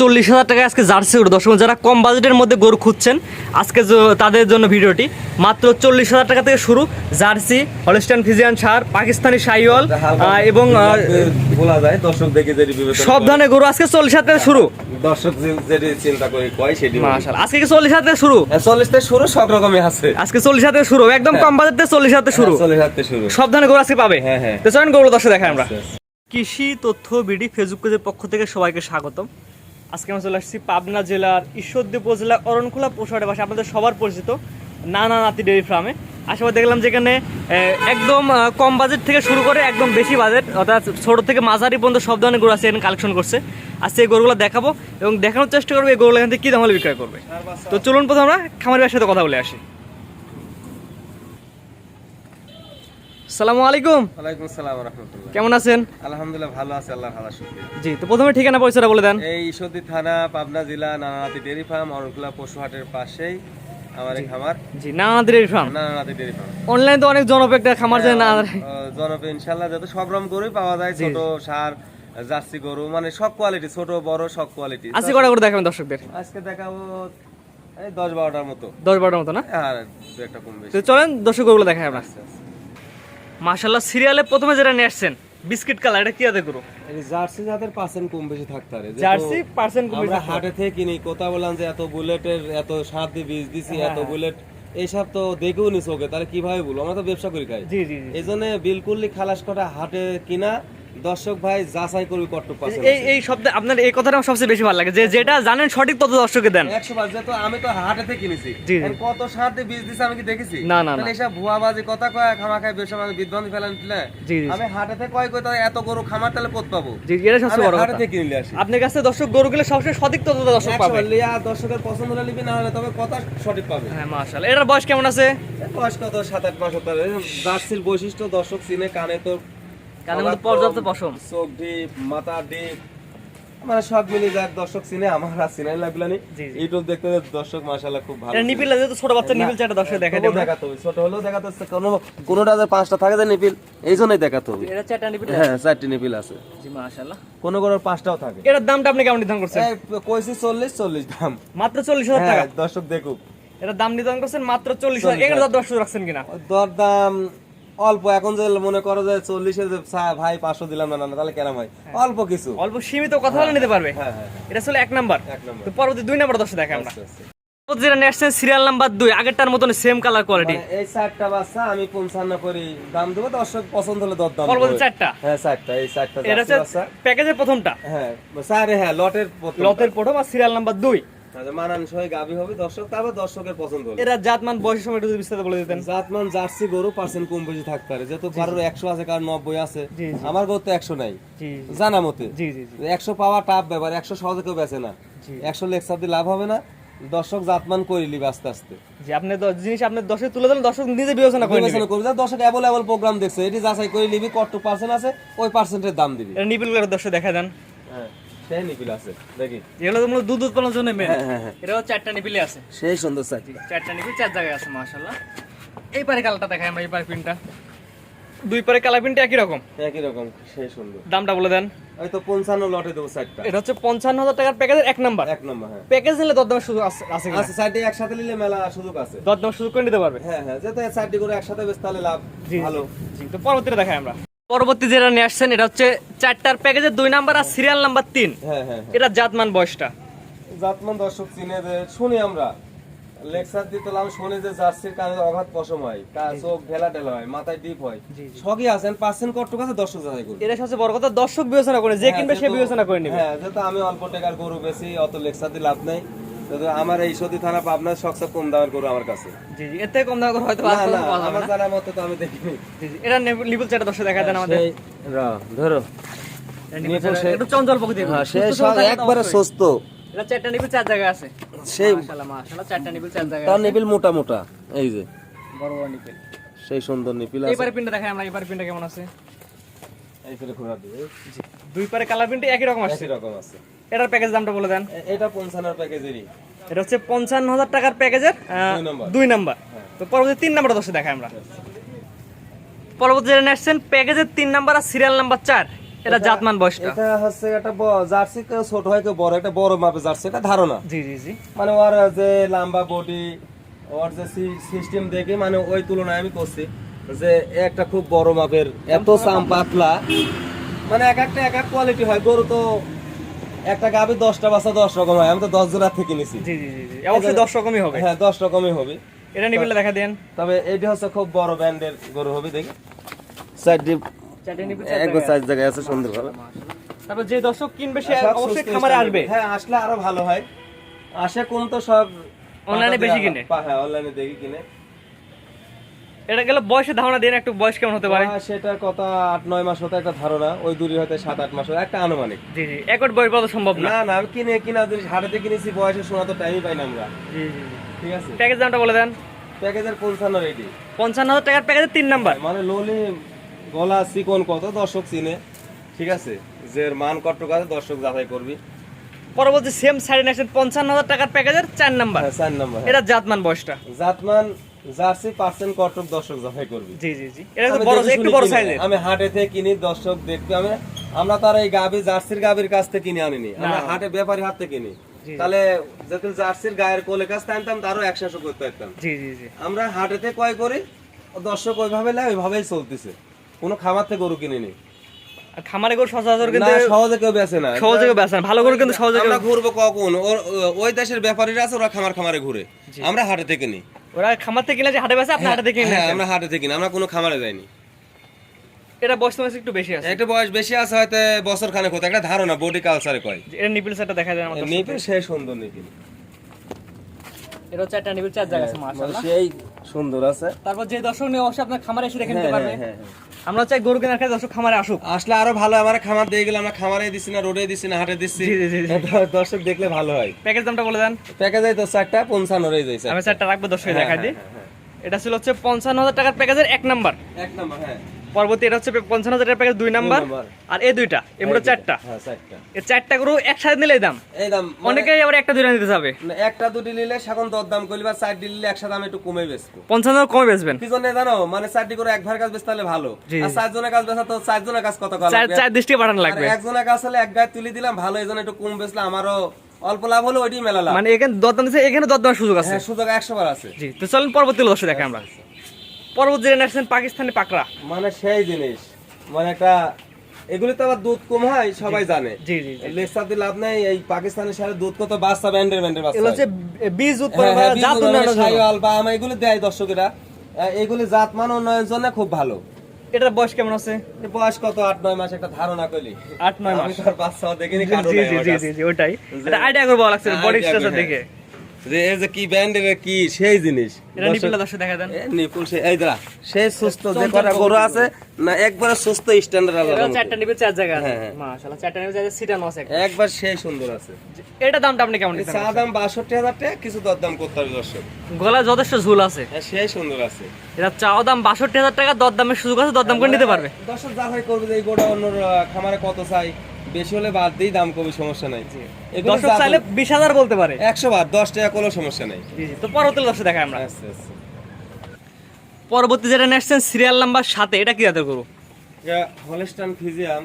চল্লিশ হাজার টাকা আজকে জার্সি গরু দর্শক যারা কম বাজেটের মধ্যে গরু খুঁজছেন আজকে তাদের জন্য ভিডিওটি। মাত্র চল্লিশ হাজার টাকা থেকে শুরু জার্সি হলস্টাইন ফিজিয়ান সার পাকিস্তানি সাইওয়াল এবং বলা যায় দর্শক দেখে সব ধরনের গরু আজকে চল্লিশ হাজার থেকে শুরু। দর্শক যেটি চিন্তা করে কয় সেটি আজকে কি থেকে শুরু? চল্লিশ থেকে শুরু সব রকমই আছে। আজকে চল্লিশ হাজার শুরু একদম কম বাজেট থেকে চল্লিশ হাজার শুরু হাতে শুরু। সব ধরনের গরু আজকে পাবে। হ্যাঁ, হ্যাঁ। তো চলেন গরু দর্শক দেখাই আমরা। আচ্ছা, আচ্ছা। কৃষি তথ্য বিডি ফেসবুক পেজের পক্ষ থেকে সবাইকে স্বাগতম। আজকে আমরা চলে আসছি পাবনা জেলার ঈশ্বরদী উপজেলার অরণখোলা পোষাটের পাশে আপনাদের সবার পরিচিত নানা নাতি ডেয়ারি ফার্মে। আশেপাশে দেখলাম যেখানে একদম কম বাজেট থেকে শুরু করে একদম বেশি বাজেট, অর্থাৎ ছোট থেকে মাঝারি পর্যন্ত সব ধরনের গরু আছে এখানে কালেকশন করছে। আজকে এই গরুগুলো দেখাবো এবং দেখানোর চেষ্টা করব এই গরুগুলো এখান থেকে কী দাম বিক্রয় করবে। তো চলুন প্রথমে আমরা খামারের সাথে কথা বলে আসি। সালামু আলাইকুম। ওয়ালাইকুম আসসালাম রহমতুল্লাহ। কেমন আছেন? আলহামদুলিল্লাহ ভালো আছে আল্লাহ ভালো শুক্রিয়া। জি তো প্রথমে ঠিকানা পরিচয়টা বলে দেন। এই ঈশ্বরদী থানা পাবনা জেলা নানানাতি ডেয়ারি ফার্ম অরণকুলা পশুহাটের পাশেই আমার খামার। জি নানাদের ফার্ম? Nananati dairy farm. অনলাইনে তো অনেক জনপ্রিয় একটা খামার যায় না জনপে ইনশাল্লাহ যত সব রকম গরুই পাওয়া যায় ছোট সার জার্সি গরু মানে সব কোয়ালিটি ছোট বড় সব কোয়ালিটি আজকে কটা করে দেখাবেন দর্শকদের? আজকে দেখাবো এই দশ বারোটার মতো। দশ বারোটার মতো না? আর একটা কম বেশি। তো চলেন দর্শক গরুগুলো দেখাই আমরা। আচ্ছা, আচ্ছা। মাশাল্লাহ সিরিয়ালে প্রথমে যেটা নিয়ে আসছেন বিস্কিট কালার এটা কি আদে করো জার্সি জাতের পার্সেন্ট কম বেশি থাকতে পারে জার্সি পার্সেন্ট কম আমরা হাটে থেকে কিনি কথা বললাম যে এত বুলেটের এত সাত দিয়ে বীজ দিছি হ্যাঁ, এত বুলেট এইসব তো দেখেও নি ওকে তাহলে কীভাবে বলব? আমরা তো ব্যবসা করি খাই। জি জি জি। এই জন্য বিলকুলই খালাস করা হাটে কিনা দর্শক ভাই যাচাই করবি কত পার্সেন্ট এই এই শব্দে আপনার এই কথাটা আমার সবচেয়ে বেশি ভালো লাগে। যে যেটা জানেন সঠিক তত দর্শককে দেন। একশো বার যেহেতু আমি তো হাটে থেকে কিনেছি। কত দিয়ে বীজ দিছে আমি কি দেখেছি? না, না। তাহলে এসব ভুয়াবাজি কথা কয় খামা খায় ব্যবসা মানে বিদ্বান ফেলান দিলে। আমি হাটে থেকে কয় কয় তাহলে এত গরু খামার তাহলে কত পাবো? জি এটা সবচেয়ে বড় হাটে থেকে কিনলে আসি। আপনার কাছে দর্শক গরুগুলো সবসময় সঠিক তত দর্শক পাবে। লিয়া দর্শকের পছন্দ হলে নিবি না হলে তবে কথা সঠিক পাবে। হ্যাঁ মাশাল্লাহ এটার বয়স কেমন আছে? বয়স কত? সাত আট মাস হতে পারে। জার্সির বৈশিষ্ট্য দর্শক চিনে কানে তো কানের মধ্যে পর্যাপ্ত পশম। চোখ ডিপ মাথা ডিপ মানে সব দর্শক চিনে আমার আর চিনাই লাগল নি জি, জি। ইউটিউব দেখতে দেখতে দর্শক মাশাআল্লাহ খুব ভালো এটা নিপিল যেহেতু ছোট বাচ্চা নিপিল চারটা দর্শক দেখা তবুও দেখাতে হবে ছোট হলেও দেখাতে হচ্ছে কোনো কোনোটা যে পাঁচটা থাকে যে নিপিল এই জন্যই দেখাতে হবে। এটা চারটা নিপিল হ্যাঁ চারটি নিপিল আছে। জি মাশাল্লাহ কোনো কোনো পাঁচটাও থাকে। এটার দামটা আপনি কেমন নির্ধারণ করছেন? কইছি দাম। মাত্র হ্যাঁ টাকা? দর্শক দেখুক। এটার দাম নির্ধারণ করছেন মাত্র চল্লিশ হাজার। দর দর্শক রাখছেন কিনা? দর দাম অল্প এখন যে মনে করো যে চল্লিশে যে ভাই পাঁচশো দিলাম না না তাহলে কেন হয়। অল্প কিছু। অল্প সীমিত কথা বলে নিতে পারবে। হ্যাঁ হ্যাঁ এটা ছিল এক নাম্বার। এক নম্বর। তো পরবর্তী দুই নাম্বার দর্শক দেখে আমরা। আচ্ছা, আচ্ছা। যেটা নিয়ে আসছেন সিরিয়াল নাম্বার দুই আগেরটার মতন সেম কালার কোয়ালিটি এই চারটা বাচ্চা আমি পঞ্চান্ন করি দাম দেবো দর্শক পছন্দ হলে দর দাম পরবর্তী চারটা। হ্যাঁ চারটা এই চারটা এটা হচ্ছে প্যাকেজের প্রথমটা। হ্যাঁ স্যার হ্যাঁ লটের লতের প্রথম আর সিরিয়াল নাম্বার দুই। আচ্ছা, মানানসই গাবি হবে দর্শক তারপর দর্শকের পছন্দ হবে এরা জাতমান বয়সের সময় একটু বিস্তারিত বলে দিতেন। জাতমান জার্সি গরু পার্সেন্ট কম বেশি থাকতে পারে যেহেতু কারোর একশো আছে কারোর নব্বই আছে। জি, জি। আমার গরু তো একশো নাই। জানা মতে। জি জি জি। একশো পাওয়া টাপ ব্যাপার একশো সহজে কেউ বেচে না। একশো লেকচার দিয়ে লাভ হবে না। দর্শক জাতমান করে নিবে আস্তে আস্তে। জি আপনি জিনিস আপনি দশে তুলে দিলেন দর্শক নিজে বিবেচনা করে বিবেচনা করবে দর্শক অ্যাভেলেবল প্রোগ্রাম দেখছে এটি যাচাই করে নিবি কত পার্সেন্ট আছে ওই পার্সেন্টের দাম দিবি। করে দর্শক দেখা দেন। হ্যাঁ। সেই নিপিল আছে দেখি। এগুলো তো মূলত দুধ উৎপাদনের জন্য মেন হ্যাঁ, হ্যাঁ, হ্যাঁ। এটাও চারটা নিপিলে আছে। সেই সুন্দর চাকরি চারটা নিপিল চার জায়গায় আছে মাশাল্লাহ এই পারে কালারটা দেখাই আমরা এই পারে প্রিন্টটা দুই পারে কালার প্রিন্ট একই রকম। একই রকম সেই সুন্দর। দামটা বলে দেন। ওই তো পঞ্চান্ন লটে দেবো চারটা এটা হচ্ছে পঞ্চান্ন হাজার টাকার প্যাকেজের এক নাম্বার। এক নম্বর হ্যাঁ। প্যাকেজ নিলে দরদামের সুযোগ আছে আচ্ছা একসাথে নিলে মেলা সুযোগ আছে। সুযোগ করে নিতে পারবে। হ্যাঁ হ্যাঁ করে একসাথে বেশ তাহলে লাভ ভালো। জি তো পরবর্তীটা দেখাই আমরা। পরবর্তী যেটা নিয়ে আসছেন এটা হচ্ছে চারটার প্যাকেজের দুই নাম্বার আর সিরিয়াল নাম্বার তিন। হ্যাঁ হ্যাঁ এটা জাতমান বয়সটা। জাতমান দর্শক চিনে যে শুনি আমরা। লেকচার শুনি যে জার্সির কানে অগাধ পশম হয় চোখ ঢেলা ঢেলা হয় মাথায় ডিপ হয়। জি, জি। সবই আছেন পার্সেন্ট কটটুক আছে? দর্শক যাচাই করবে এটা সবচেয়ে বড় কথা দর্শক বিবেচনা করে যে হ্যাঁ, কিনবে সে বিবেচনা করে নেবে। হ্যাঁ যেহেতু আমি অল্প টাকার গরু বেশি অত লেকচার দিয়ে লাভ নাই। আমার এই সতী থানা পাবনার সবচেয়ে কম দামের গরু আমার কাছে। জি জি এর থেকে কম হয়তো আমার মতো তো আমি দেখিনি। জি জি এটা চারটা দর্শক দেখা দেন আমাদের। ধরো। একটু চঞ্চল হ্যাঁ সে একবারে সুস্থ। এটা চারটা চার জায়গায় আছে। সেই মাশাআল্লাহ মাশাআল্লাহ চারটা নিপিল চার জায়গায় তার আছে। মোটা মোটা এই যে। বড় বড় নিপিল। সেই সুন্দর নিপিল আছে। এইবারে পিনটা দেখাই আমরা এইবারে পিনটা কেমন আছে? এই ঘোরা দুই পারে কালার প্রিন্ট একই রকম আছে একই রকম আছে। এটার প্যাকেজ দামটা বলে দেন। এটা পঞ্চান্ন প্যাকেজেরই। এটা হচ্ছে পঞ্চান্ন হাজার টাকার প্যাকেজের দুই নাম্বার। তো পরবর্তী তিন নাম্বার দশে দেখাই আমরা। পরবর্তী যেটা আসছেন প্যাকেজের তিন নাম্বার আর সিরিয়াল নাম্বার চার এটা জাতমান বয়সটা। এটা হচ্ছে একটা জার্সি ছোট হয় বড় একটা বড় মাপে জার্সি এটা ধারণা। জি জি জি। মানে ওর যে লম্বা বডি ওর যে সিস্টেম দেখে মানে ওই তুলনায় আমি করছি যে একটা খুব বড় মাপের এত চাম পাতলা। মানে এক একটা এক এক কোয়ালিটি হয় গরু তো একটা গাভি দশটা বাচ্চা দশ রকম হয় আমি তো দশ জোড়া থেকে নিছি। জি জি জি জি। অবশ্যই দশ রকমই হবে। হ্যাঁ দশ রকমই হবে। এটা নিবিলে দেখা দেন। তবে এইটা হচ্ছে খুব বড় ব্র্যান্ডের গরু হবে দেখি। একবার সাইজ জায়গায় আছে তারপর যে দর্শক কিনবে সে অবশ্যই খামারে আসবে। হ্যাঁ আসলে আরও ভালো হয়। আসে কোন তো সব অনলাইনে বেশি কিনে। হ্যাঁ অনলাইনে দেখি কিনে। এটা গেলে বয়সের ধারণা দেন একটু বয়স কেমন হতে পারে? আহ, সেটা কথা আট নয় মাস হতে একটা ধারণা ওই দূরে হয়তো সাত আট মাস একটা আনুমানিক। জি জি একট বয়স বলা সম্ভব না। না আমি কিনে কিনা জিনিস হাটেতে কিনেছি বয়সে শোনা তো টাইমই পাই না আমরা। জি জি ঠিক আছে? প্যাকেজ দামটা বলে দেন। প্যাকেজের পঞ্চান্ন রেডি পঞ্চান্ন হাজার টাকার প্যাকেজের তিন নাম্বার মানে লোলি গলা চিকন কত দর্শক চিনে। ঠিক আছে? যে মান কত আছে দর্শক যাচাই করবি। পরবর্তী সেম সাইড নেক্সট পঞ্চান্ন হাজার টাকার প্যাকেজের চার নাম্বার হ্যাঁ চার নম্বর এটা জাতমান বয়সটা। জাতমান জার্সি পার্সেন্ট কটক দর্শক যাচাই করবি। জি জি জি। এটা আমি বড় একটু বড় সাইজের আমি হাটে থেকে কিনি দর্শক দেখবে। আমি আমরা তার এই গাবি জার্সির গাবির কাছ থেকে কিনে আনিনি। আমরা হাটে ব্যাপারী হাত থেকে কিনি। তাহলে যদি জার্সির গায়ের কোলে কাছ থেকে আনতাম তারও একশো করতে পারতাম। জি জি জি। আমরা হাটেতে কয় করি দর্শক ওইভাবে নেয় ওইভাবেই চলতেছে। কোনো খামার থেকে গরু কিনিনি। খামারে গরু সচরাচর কিন্তু সহজে কেউ বেছে না। সহজে কেউ বেচে না। ভালো গরু কিন্তু সহজে আমরা ঘুরবো কখন? ওই দেশের ব্যাপারীরা আছে ওরা খামার খামারে ঘুরে। আমরা হাটে থেকে নিই ওরা খামার থেকে কিনে যে হাটে বেচে আপনি হাটে থেকে কিনে হ্যাঁ আমরা হাটে থেকে কিনি আমরা কোনো খামারে যাইনি। এটা বয়স তোমার একটু বেশি আছে। একটু বয়স বেশি আছে হয়তো বছর খানেক হতো একটা ধারণা বডি কালচারে কয়। এটা নিপিল সেটটা দেখা যায় আমাদের নিপিল সে সুন্দর নিপিল এটা হচ্ছে একটা নিপিল চার জায়গা আছে মানে মাশাআল্লাহ। সেই সুন্দর আছে। তারপর যে দর্শক নিয়ে অবশ্যই আপনার খামারে এসে দেখে নিতে হ্যাঁ, পারবে। হ্যাঁ, হ্যাঁ, হ্যাঁ। আমরা চাই গরু কেনার কাছে দর্শক খামারে আসুক। আসলে আরও ভালো আমার খামার দিয়ে গেলে আমরা খামারে দিচ্ছি না রোডে দিচ্ছি না হাটে দিচ্ছি দর্শক দেখলে ভালো হয়। প্যাকেজ দামটা বলে দেন। প্যাকেজে তো চারটা পঞ্চান্ন রয়ে যাইছে আমি চারটা রাখব দর্শক দেখাই দেখা দিই এটা ছিল হচ্ছে পঞ্চান্ন হাজার টাকার প্যাকেজের এক নাম্বার। এক নম্বর হ্যাঁ। পরবর্তী এটা হচ্ছে পঞ্চান্ন হাজার প্যাকেজ দুই নাম্বার। আর এই দুইটা এমন চারটা। হ্যাঁ এই চারটা গরু একসাথে নিলে দাম? এই দাম মানে অনেকেই আবার একটা দুইটা নিতে যাবে একটা দুটি নিলে দর দাম করলি বা চারটি নিলে একসাথে দাম একটু কমে বেচবো। পঞ্চান্ন কমে বেচবেন। জানো মানে চারটি করে এক কাজ বেচতে হলে ভালো। আর চারজনের কাজ বেচা তো চারজনের কাজ কত করা চার চার দৃষ্টি লাগবে। একজনের কাজ হলে এক গায়ে তুলে দিলাম ভালো এই জন্য একটু কম বেচলে আমারও অল্প লাভ হলো ওইটাই মেলা লাভ। মানে এখানে দরদাম এখানে দরদামের সুযোগ আছে। হ্যাঁ সুযোগ একশো বার আছে। জি তো চলেন পরবর্তী দর্শক দেখে আমরা। পরবর্তী পাকিস্তানি পাকড়া। মানে সেই জিনিস। মানে একটা এগুলি তো আবার দুধ কম হয় সবাই জানে। জি জি জি। লেকচার দিয়ে লাভ নেই এই দুধ কত বাচ্চা ব্যান্ডের ব্যান্ডের বাচ্চা। এগুলো হচ্ছে বীজ উৎপাদন হ্যাঁ, হ্যাঁ, করা, জাত বা আমা এগুলি দেয় দর্শকেরা। এগুলি জাত মান উন্নয়নের জন্য খুব ভালো। এটার বয়স কেমন আছে? বয়স কত? আট নয় মাস একটা ধারণা করলি আট নয় মাস। তোর দেখিনি জি জি জি জি জি জি ওটাই। এটা আইডিয়া লাগছে হ্যাঁ, বডি স্ট্রাকচার দেখে। যে এই যে কি ব্যান্ডের কি সেই জিনিস। এটা নিপিলা দর্শক দেখা দেন। নিপুল সে এই দাঁড়া সেই সুস্থ যে কটা গরু আছে না একবারে সুস্থ স্ট্যান্ডার্ড এটা চারটা চার জায়গা আছে। হ্যাঁ, হ্যাঁ। মাশাআল্লাহ চারটা চার সিটানো আছে একবার সেই সুন্দর আছে। এটা দামটা আপনি কেমন দিচ্ছেন? চা দাম বাষট্টি হাজার টাকা কিছু দরদাম করতে হবে দর্শক। গলায় যথেষ্ট ঝুল আছে। হ্যাঁ সেই সুন্দর আছে। এটা চাও দাম বাষট্টি হাজার টাকা দরদামের সুযোগ আছে দরদাম করে নিতে পারবে। দর্শক যাচাই করবে যে এই গোটা অন্য খামারে কত চাই বেশি হলে বাদ দিই দাম কমে সমস্যা নাই। দর্শক চাইলে বিশ হাজার বলতে পারে। একশো বার দশ টাকা কোনো সমস্যা নাই। তো পরবর্তী দর্শক দেখাই আমরা। আচ্ছা আচ্ছা। পরবর্তী যেটা নেসছেন সিরিয়াল নাম্বার সাথে এটা কি জাতের গরু? হলস্টান ফিজিয়াম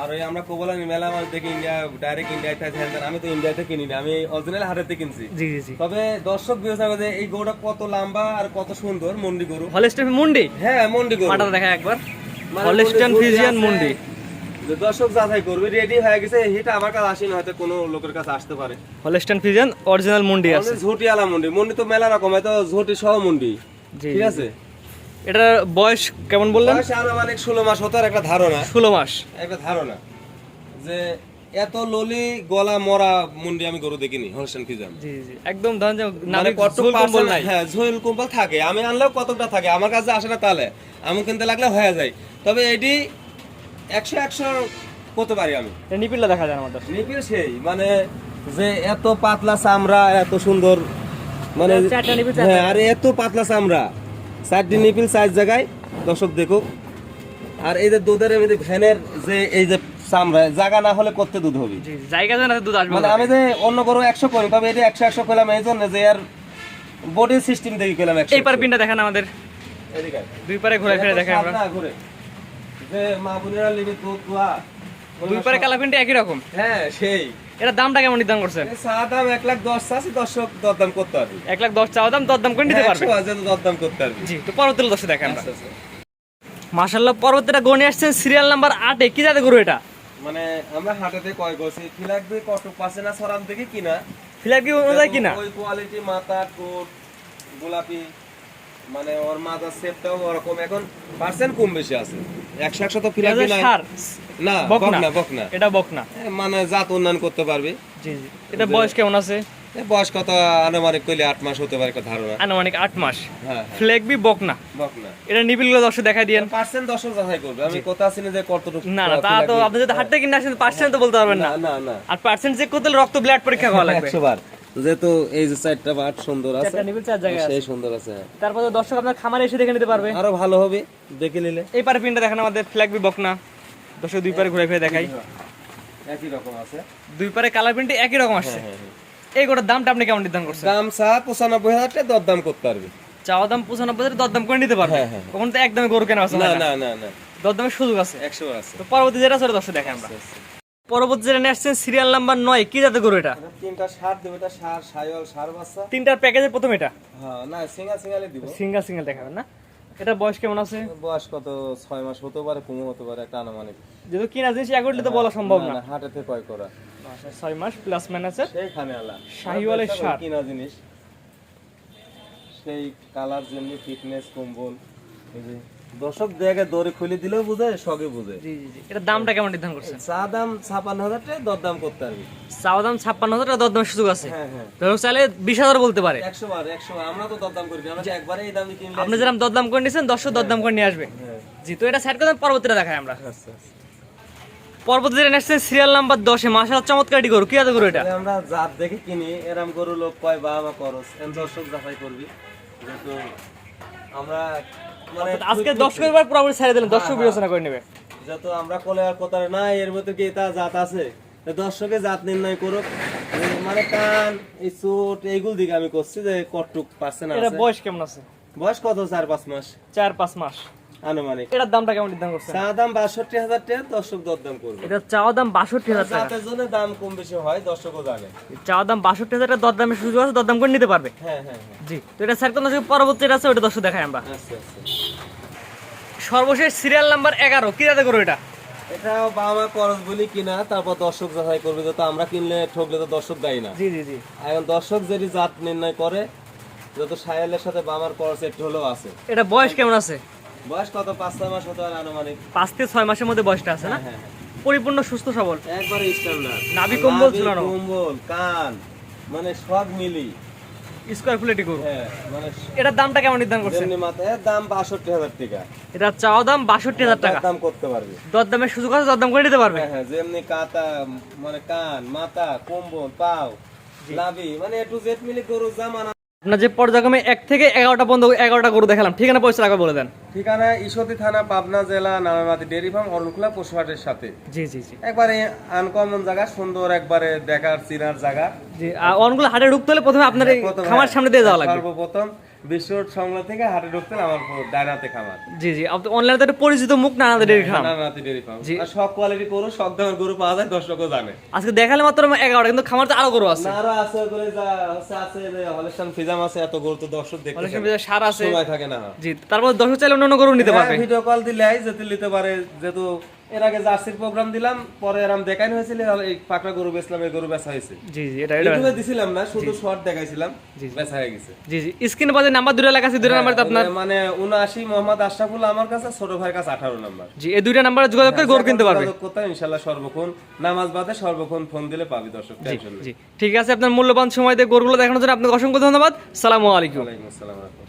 আর ওই আমরা কোবলানি মেলা মাছ দেখি ইন্ডিয়া ডাইরেক্ট ইন্ডিয়ায় থাকে আমি তো ইন্ডিয়াতে কিনি না আমি অরিজিনাল হাটেতে কিনছি। জি জি জি। তবে দর্শক বিবেচনা করে এই গরুটা কত লম্বা আর কত সুন্দর মন্ডি গরু। হলস্টেন মুন্ডি? হ্যাঁ মন্ডি গরু। মাটাটা দেখা একবার। হলস্টেন ফিজিয়ান মুন্ডি। যে দর্শক যাচাই করবে রেডি হয়ে গেছে এটা আমার কাছে আসেনি হয়তো কোনো লোকের কাছে আসতে পারে। ফিজিয়ান অরিজিনাল মুন্ডি আছে। আমাদের ঝুটি আলা মন্ডি মন্ডি তো মেলা রকম হয়তো ঝুটি সহ মন্ডি ঠিক আছে? এটার বয়স কেমন বললেন? বয়স আনুমানিক ষোলো মাস হতো আর একটা ধারণা। ষোলো মাস। একটা ধারণা। যে এত ললি গলা মরা মুন্ডি আমি গরু দেখিনি জি জি একদম ধরেন যে মানে কত কম্বল নাই। হ্যাঁ ঝোল কম্বল থাকে আমি আনলেও কতটা থাকে আমার কাছে আসে না তাহলে আমি কিনতে লাগলে হয়ে যায়। তবে এটি একশো একশো করতে পারি আমি। নিপিলটা দেখা যায় আমাদের নিপিল সেই মানে যে এত পাতলা চামড়া এত সুন্দর মানে। হ্যাঁ আর এত পাতলা চামড়া। চারটি নিপিল চার জায়গায় দর্শক দেখো আর এই যে দুধের এমনি ভ্যানের যে এই যে চামড়া জায়গা না হলে করতে দুধ হবে। জায়গা জানা দুধ আসবে মানে আমি যে অন্য গরু একশো করি তবে এটা একশো একশো করলাম এই জন্য যে আর বডি সিস্টেম দেখে করলাম এই পার পিনটা দেখেন আমাদের। দুই পারে ঘুরে ফিরে দেখেন আমরা। ঘুরে। যে মা বোনেরা লিবে দুধ দোয়া দুই পারে কালার একই রকম? হ্যাঁ সেই। এটা দামটা কেমন নির্ধারণ করছেন? চা দাম এক লাখ দশ আছে দর্শক দরদাম করতে পারবি। এক লাখ দশ চাওয়া দাম দরদাম করে নিতে পারবে? দরদাম করতে পারবি। জি তো পরবর্তী দশে দেখেন আমরা। মাশাল্লাহ পরবর্তীটা গণে আসছেন সিরিয়াল নাম্বার আটে কি জাতে গরু এটা? মানে আমরা হাটেতে কয় করছি ফিলাক দিয়ে কটক পাশে না সরাম থেকে কিনা। ফিলার কি অনুযায়ী কিনা? ওই কোয়ালিটি মাথা কোট গোলাপি। মানে ওর মাথা শেপটাও ওরকম। এখন পার্সেন্ট কম বেশি আছে। একশো একশো তো নাই সার। না বকনা। বকনা এটা বকনা। মানে জাত উন্নয়ন করতে পারবি। জি জি। এটা বয়স কেমন আছে? বয়স কত? আনুমানিক করলে আট মাস হতে পারে ধারণা। আনুমানিক আট মাস। হ্যাঁ। ফ্লেগবি বকনা। বকনা। এটা নিবিল দর্শক দেখা দিয়েন। পার্সেন্ট দর্শক যাচাই করবে। আমি কথা আছি না যে কতটুকু না না তা তো আপনি যদি হাট কিনে আসেন পার্সেন্ট তো বলতে পারবেন না। না না। আর পার্সেন্ট চেক করতে রক্ত ব্লাড পরীক্ষা করা লাগবে। বার। যেহেতু এই যে চারটা সুন্দর আছে সেই সুন্দর আছে। হ্যাঁ। তারপরে দর্শক আপনার খামারে এসে দেখে নিতে পারবে। আরও ভালো হবে দেখে নিলে। এই পারে পিনটা দেখেন আমাদের ফ্ল্যাগবি বকনা। দর্শক দুই পারে ঘুরে ফিরে দেখাই। একই রকম আছে। দুই পারে কালার প্রিন্ট একই রকম আসছে। এই গোটার দামটা আপনি কেমন নির্ধারণ করছেন? দাম চা পঁচানব্বই হাজার টাকা দরদাম করতে পারবি। চাওয়া দাম পঁচানব্বই হাজার দরদাম করে নিতে পারবে। হ্যাঁ, হ্যাঁ। তখন তো একদমই গরু কেনা আছে না না। না না না। দরদামের সুযোগ আছে। একশো আছে। তো পরবর্তী যেটা সেটা দর্শক দেখেন আমরা। পরবর্তী যেটা নিয়ে আসছেন সিরিয়াল নাম্বার নয় কি যাতে গরু এটা? তিনটা সার দেবে এটা সার সাইওয়াল সার বাচ্চা। তিনটার প্যাকেজের প্রথম এটা? হ্যাঁ না সিঙ্গা সিঙ্গালে দিব। সিঙ্গেল সিঙ্গেল দেখাবেন না? এটা বয়স কেমন আছে? বয়স কত? ছয় মাস হতে পারে কমও হতে পারে একটা আনুমানিক। যেহেতু কিনা জিনিস এক উঠলে তো বলা সম্ভব না হাটেতে কয় করা। ছয় মাস প্লাস মাইনাসের সেইখানে আলা। শাহিওয়ালের সার। কিনা জিনিস। সেই কালার যেমনি ফিটনেস কম্বল এই যে দর্শক দেখে দড়ি খুলে দিলেও বুঝে সগে বুঝে। জি এটা দামটা কেমন নির্ধারণ করছেন? চা দাম ছাপান্ন হাজার টাকা দরদাম করতে পারবি চাওয়া দাম ছাপ্পান্ন হাজার টাকা দরদামের সুযোগ আছে? হ্যাঁ হ্যাঁ। ধরো চাইলে বিশ হাজার বলতে পারে। একশো বার একশো আমরা তো দরদাম করি আমরা একবারে এই দামে কিনলে আপনি যেরকম দরদাম করে নিয়েছেন দর্শক দরদাম করে নিয়ে আসবে। হ্যাঁ। জি তো এটা সাইড করে পরবর্তীটা দেখাই আমরা। আচ্ছা আচ্ছা। পরবর্তী যেটা নেক্সট সিরিয়াল নাম্বার দশে। মাসাল চমৎকার এটি গরু। কি আছে গরু এটা? আমরা জাত দেখে কিনি এরম গরু লোক কয় বা আমার খরচ। এম দর্শক যাচাই করবি। যেহেতু আমরা আজকে দর্শকের বার পুরোপুরি ছেড়ে দিলেন দর্শক বিবেচনা করে নেবে। যেহেতু আমরা কলে আর না এর মধ্যে কি তা জাত আছে? দর্শকে জাত নির্ণয় করুক। মানে কান এই চোট এইগুলো দিকে আমি করছি যে কটুক পার্সেন্ট এটা বয়স কেমন আছে? বয়স কত? চার পাঁচ মাস। চার পাঁচ মাস। আনুমানিক। এটার দামটা কেমন নির্ধারণ করছেন? চা দাম বাষট্টি হাজার টাকা দর্শক দরদাম করবে। এটা চাওয়া দাম বাষট্টি হাজার টাকা। জন্য দাম কম বেশি হয় দর্শকও জানে। চাওয়া দাম বাষট্টি হাজার টাকা দরদামের সুযোগ আছে দরদাম করে নিতে পারবে। হ্যাঁ হ্যাঁ হ্যাঁ। জি তো এটা স্যার কোন দর্শক পরবর্তী আছে ওটা দর্শক দেখাই আমরা। আচ্ছা আচ্ছা। সর্বশেষ সিরিয়াল নাম্বার এগারো। কি যাতে গরু এটা? এটা বাবা মা খরচ বলি কিনা তারপর দর্শক যাচাই করবে যত আমরা কিনলে ঠকলে তো দর্শক দেয় না। জি জি জি। এখন দর্শক যদি জাত নির্ণয় করে যত সায়ালের সাথে বামার খরচ একটু হলেও আছে। এটা বয়স কেমন আছে? বয়স কত? পাঁচ ছয় মাস হতে আনুমানিক। পাঁচ থেকে ছয় মাসের মধ্যে বয়সটা আছে না? হ্যাঁ হ্যাঁ পরিপূর্ণ সুস্থ সবল? একবারে স্ট্যান্ডার্ড নাভি কম্বল ঝুলানো। কম্বল কান মানে সব মিলি। স্কোয়ার ফুলেটি গরু হ্যাঁ মানে এটার দামটা কেমন নির্ধারণ করছেন? এর দাম বাষট্টি হাজার টাকা। এটা চাওয়া দাম বাষট্টি হাজার টাকা। দাম করতে পারবে। দরদামের সুযোগ আছে দরদাম করে নিতে পারবে? হ্যাঁ হ্যাঁ যেমনি কাতা মানে কান মাথা কম্বল পাও লাভি মানে একটু জেট মিলে গরু জামানা আপনার যে পর্যায়ক্রমে এক থেকে এগারোটা পর্যন্ত এগারোটা গরু দেখালাম ঠিকানা পয়সা রাখা বলে দেন। ঠিকানা ঈশ্বরী থানা পাবনা জেলা নানামাতি ডেরি ফার্ম অরণখোলা পশুহাটের সাথে। জি জি জি। একবারে আনকমন জায়গা সুন্দর একবারে দেখার চিনার জায়গা। জি অনগুলো হাটে ঢুকতে হলে প্রথমে আপনার খামার সামনে দিয়ে যাওয়া লাগবে। সর্বপ্রথম বিশ্ব সংলা থেকে হাটে ঢুকতেন আমার ডায়নাতে খামার। জি জি। অনলাইনে তো একটা পরিচিত মুখ না আমাদের ফার্ম নানামাতি ডেয়ারি ফার্ম আর সব কোয়ালিটি গরু সব দামের গরু পাওয়া যায় দর্শকও জানে। আজকে দেখালে মাত্র এগারোটা কিন্তু খামার তো আরও গরু আছে। আরও আছে করে যা হচ্ছে আছে যে ফিজাম আছে এত গরু তো দর্শক দেখতে অনেক চায় সার আছে। সময় থাকে না। জি তারপর দর্শক চাইলে অন্য অন্য গরু নিতে পারবে। ভিডিও কল দিলে যেতে নিতে পারে যেহেতু এর আগে জার্সির প্রোগ্রাম দিলাম পরে এরম দেখানো হয়েছিল এই পাকড়া গরু বেচলাম এই গরু বেচা হয়েছে। জি জি এটা ইউটিউবে দিছিলাম না শুধু শর্ট দেখাইছিলাম বেচা হয়ে গেছে। জি জি স্ক্রিনে বাজে নাম্বার দুটো লেখা আছে দুটো নাম্বার আপনার মানে উনআশি মোহাম্মদ আশরাফুল আমার কাছে ছোট ভাইয়ের কাছে আঠারো নাম্বার। জি এই দুইটা নাম্বারে যোগাযোগ করে গরু কিনতে পারবে। হবে, ইনশাল্লাহ সর্বক্ষণ। নামাজ বাদে সর্বক্ষণ ফোন দিলে পাবি দর্শক টেনশন নেই। জি ঠিক আছে আপনার মূল্যবান সময় দিয়ে গরুগুলো দেখানোর জন্য আপনাকে অসংখ্য ধন্যবাদ। সালামু আলাইকুম। ওয়ালাইকুম আসসালাম। রহমতুল্লাহ